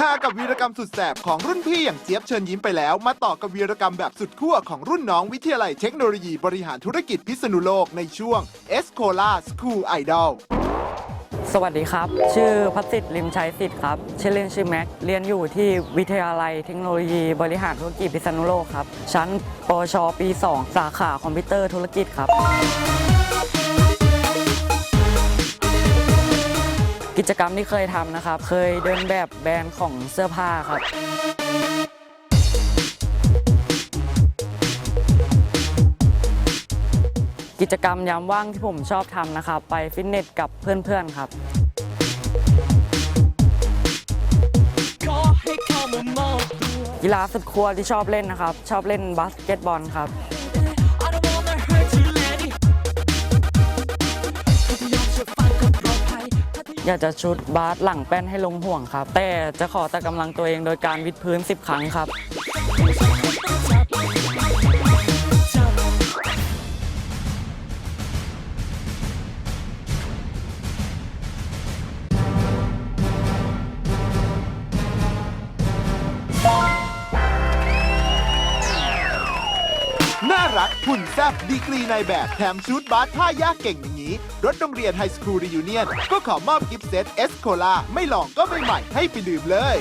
ฮากับวีรกรรมสุดแสบของรุ่นพี่อย่างเจี๊ยบเชิญยิ้มไปแล้ว มาต่อกับวีรกรรมแบบสุดขั้วของรุ่นน้องวิทยาลัยเทคโนโลยีบริหารธุรกิจพิษณุโลกในช่วง e s c o l a School Idol สวัสดีครับ ชื่อพัสิทธิ์ลิมชัยสิทธิ์ครับ ชื่อเล่นชื่อแม็ก เรียนอยู่ที่วิทยาลัยเทคโนโลยีบริหารธุรกิจพิษณุโลกครับ ชั้นปชปี 2 สาขาคอมพิวเตอร์ธุรกิจครับ กิจกรรมที่เคยทำนะครับ เคยเดินแบบแบรนด์ของเสื้อผ้าครับกิจกรรมยามว่างที่ผมชอบทำนะครับ ไปฟิตเนสกับเพื่อนๆครับ กีฬาสุดขั้วที่ชอบเล่นนะครับ ชอบเล่นบาสเกตบอลครับ อยากจะชุดบาสหลังแป้นให้ลงห่วงครับ แต่จะขอแต่กำลังตัวเองโดยการวิดพื้น 10 ครั้งครับ น่ารักหุ่นแซบดีกรีในายแบบแถมชุดบาสท่ายากเก่งอย่างนี้ รถโรงเรียนไฮสคูลรียูเนียนก็ขอมอบกิฟต์เซตเอสโคลาไม่ลองก็ไม่ใหม่ให้ไปดื่มเลย